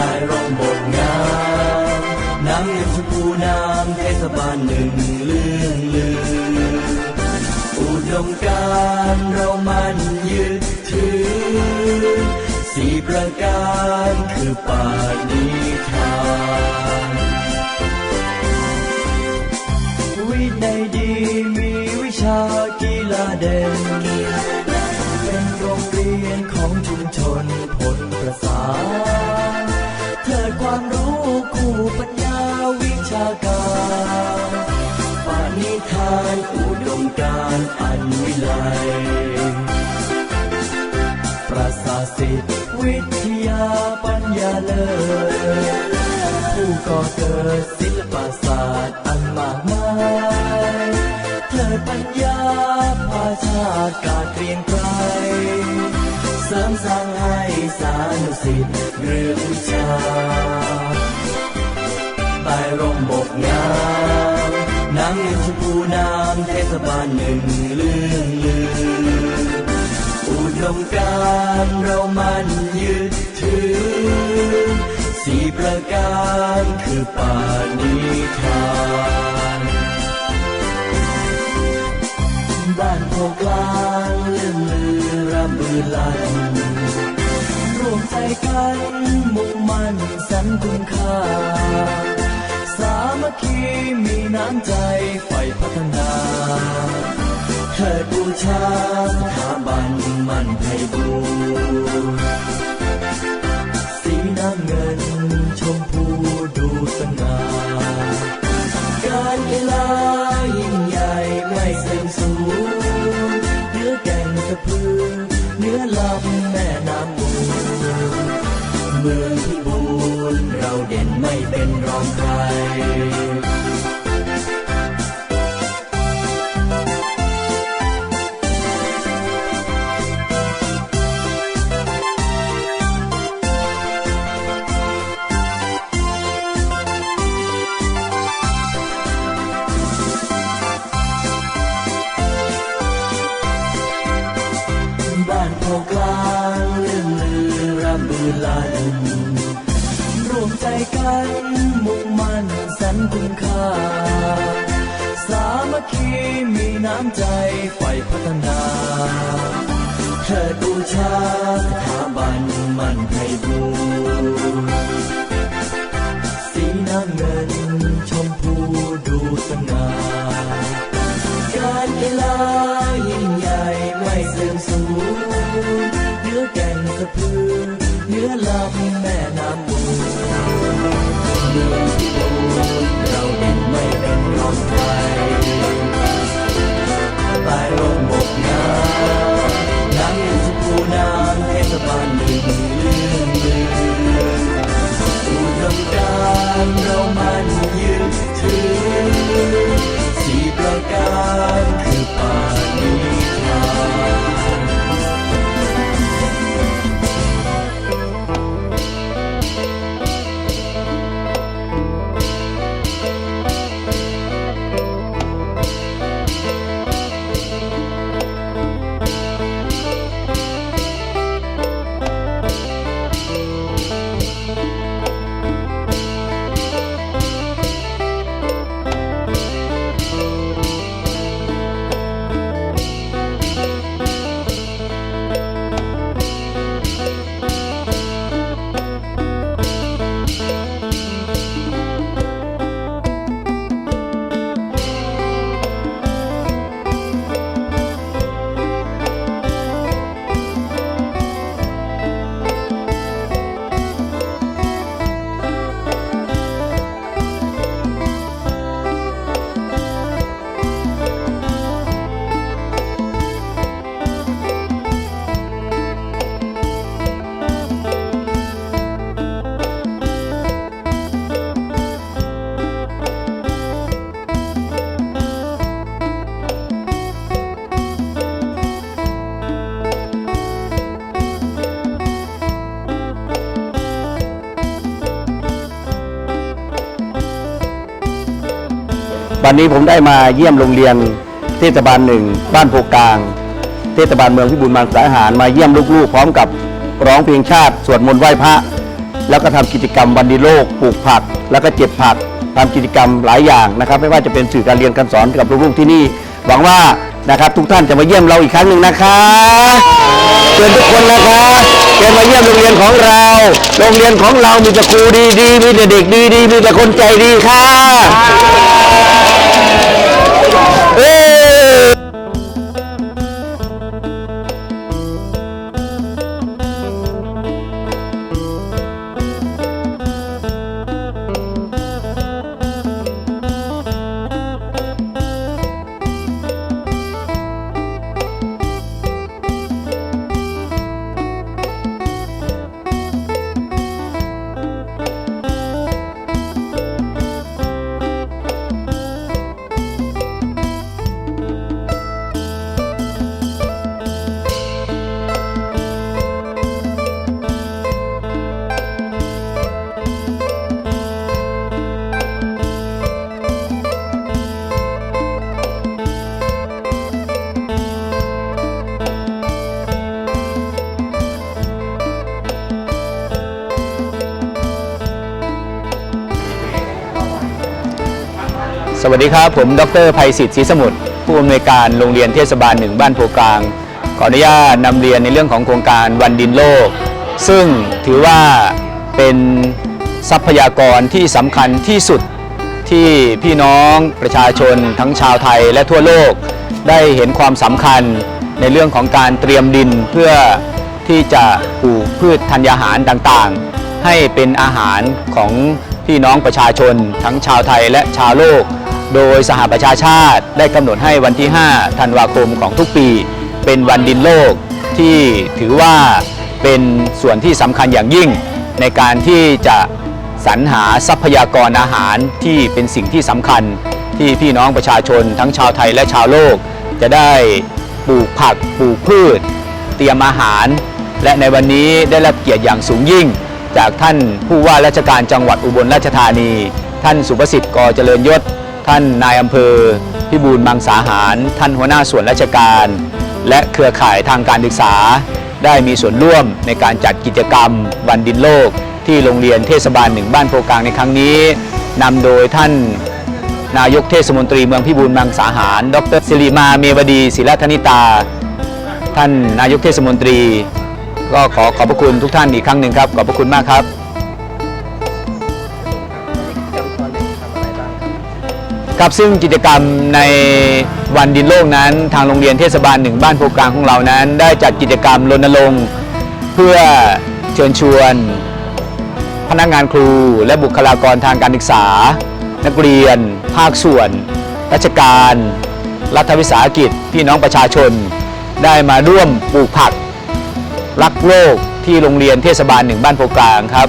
ใต้ร่มบกงามน้ำเงินชมพูน้ำเทศบาลหนึ่งเลื่องลืออุดมการเรามันยึดถือสี่ประการคือป่านี้ ปัญญาวิชาการปาณิธานอุดมการอันวิไลประสาทศิษย์วิทยาปัญญาเลิศผู้ก่อเกิดศิลปศาสตร์อันมากมายเถิดปัญญาพาชาติกาดเกรียงไกรเสริมสร้างให้สานุสิทธิ์เรื่องวิชา นชมเทศบาลหนึ่งเลื่องลืออุดมการเรามันยึดถือสี่ประการคือปาณิธานบ้านโพกลางเลื่องลือร่ำบือลันรวมใจกันมุ่งมั่นสันคุณค่า มัคคีมีน้ำใจใฝ่พัฒนาเถิดบูชาสถาบันมั่นไพบูสีน้ำเงินชมพูดูสง่าการกีฬายิ่งใหญ่ไม่เสื่อมสูญเนื้อแก่งสะพือเนื้อลำแม่น้ำมูลเมืองพิบูรเราเด่นไม่เป็นรองใคร กัน มุ่งมั่นสันคุณค่า สามัคคีมีน้ำใจใฝ่พัฒนาเถิดบูชาสถาบันมั่นไพบูรสีน้ำเงิน วันนี้ผมได้มาเยี่ยมโรงเรียนเทศบาลหนึ่งบ้านโพกลาง เทศบาลเมืองพิบูลมังสาหาร มาเยี่ยมลูกๆ พร้อมกับร้องเพลงชาติสวดมนต์ไหว้พระ แล้วก็ทำกิจกรรมวันดีโลกปลูกผัก แล้วก็เจ็บผักทำกิจกรรมหลายอย่างนะครับ ไม่ว่าจะเป็นสื่อการเรียนการสอนกับลูกๆที่นี่ หวังว่านะครับทุกท่านจะมาเยี่ยมเราอีกครั้งหนึ่งนะคะเชิญทุกคนนะคะเชิญมาเยี่ยมโรงเรียนของเรา โรงเรียนของเรามีแต่ครูดีๆมีแต่เด็กดีๆมีแต่คนใจดีค่ะ สวัสดีครับ ผมดรภัยศิษฐ์ศรีสมุทรผู้อำนวยการโรงเรียนเทศบาลหนึ่งบ้านโพกลาง ขออนุญาตนำเรียนในเรื่องของโครงการวันดินโลก ซึ่งถือว่าเป็นทรัพยากรที่สำคัญที่สุดที่พี่น้องประชาชนทั้งชาวไทยและทั่วโลก ได้เห็นความสำคัญในเรื่องของการเตรียมดินเพื่อที่จะปลูกพืชธัญญาหารต่างๆ ให้เป็นอาหารของ พี่น้องประชาชน ทั้งชาวไทยและชาวโลก โดยสหประชาชาติได้กำหนดให้วันที่ 5 ธันวาคมของทุกปี เป็นวันดินโลกที่ถือว่าเป็นส่วนที่สำคัญอย่างยิ่ง ในการที่จะสรรหาทรัพยากรอาหารที่เป็นสิ่งที่สำคัญ ที่พี่น้องประชาชน ทั้งชาวไทยและชาวโลก จะได้ปลูกผักปลูกพืช เตรียมอาหาร และในวันนี้ได้รับเกียรติอย่างสูงยิ่ง จากท่านผู้ว่าราชการจังหวัดอุบลราชธานี ท่านสุประสิทธิ์กอเจริญยศ ท่านนายอำเภอพิบูลมังสาหาร ท่านหัวหน้าส่วนราชการ และเครือข่ายทางการศึกษา ได้มีส่วนร่วมในการจัดกิจกรรม วันดินโลก ที่โรงเรียนเทศบาลหนึ่งบ้านโพกลางในครั้งนี้นำโดยท่านนายกเทศมนตรีเมืองพิบูลมังสาหาร ดรสิริมาเมวดีศิลธนิตา ท่านนายกเทศมนตรี ก็ขอขอบพระคุณทุกท่านอีกครั้งหนึ่งครับ ขอบพระคุณมากครับครับซึ่งกิจกรรมในวันดินโลกนั้น ทางโรงเรียนเทศบาลหนึ่งบ้านโพกลางของเรานั้น ได้จัดกิจกรรมรณรงค์เพื่อเชิญชวน พนักงานครูและบุคลากรทางการศึกษา นักเรียน ภาคส่วน ราชการ รัฐวิสาหกิจ พี่น้องประชาชน ได้มาร่วมปลูกผัก รักโลกที่โรงเรียนเทศบาลหนึ่งบ้านโพกลางครับ